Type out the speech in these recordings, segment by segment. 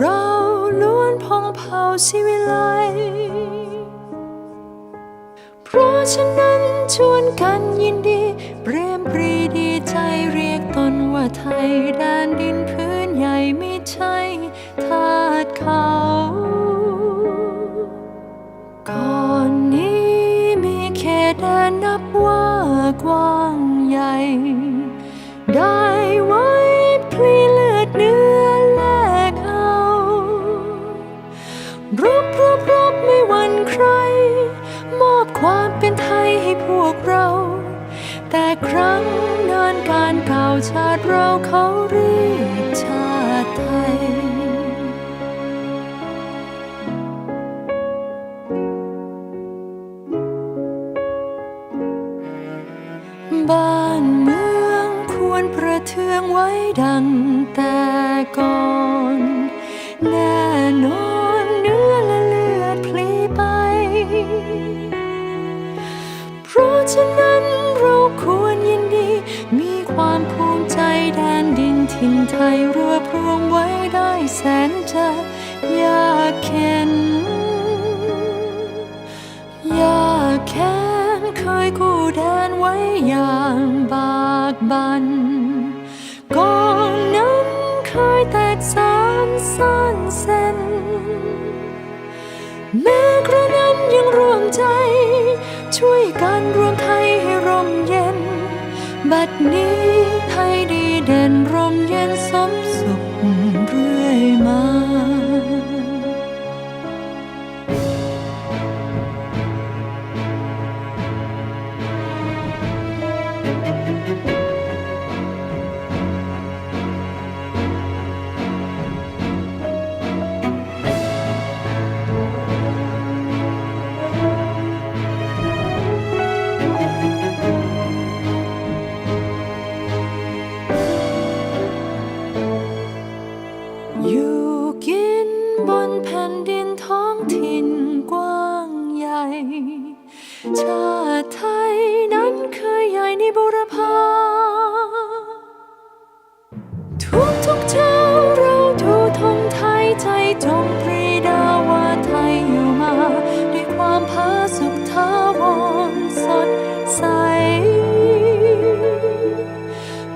เราล้วนพองเผาสิวิไลเพราะฉะนั้นชวนกันยินดีเปรมปรีดีใจเรียกตนว่าไทยแดนดินพื้นใหญ่ไม่ใช่ทาสเขาก่อนนี้มีเขตแดนนับว่ากว้างใหญ่ ได้ไว้พลี เป็นไทยให้พวกเรา แต่ครั้งนานการเก่าชาติเราเขาเรียกชาติไทย บ้านเมืองควรประเทืองไว้ดังแต่ก่อน แน่นอน ฉะนั้นเราควรยินดี มีความภูมิใจแดนดินถิ่นไทยรวบรวมไว้ได้แสนจะยากเข็นยากแค้นเคยกู้แดนไว้อย่างบากบันก่อนนั้นเคยแตกสานซ่านเส้นแม้กระนั้นยังรวมใจ ช่วยกันรวมไทยให้ร่มเย็น บัดนี้ไทยดีเด่นร่มเย็นสมสุข แผ่นดินท้องถิ่นกว้างใหญ่ ชาติไทยนั้นเคยใหญ่ในบุรพาทุกทุกเช้าเราดูธงไทยใจจงปรีดาว่าไทยอยู่มา ด้วยความผาสุกทาวรสดใส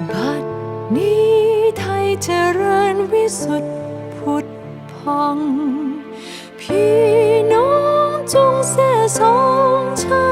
บัดนี้ไทยเจริญวิสุทธิ พองพี่น้องจงแส่สองชา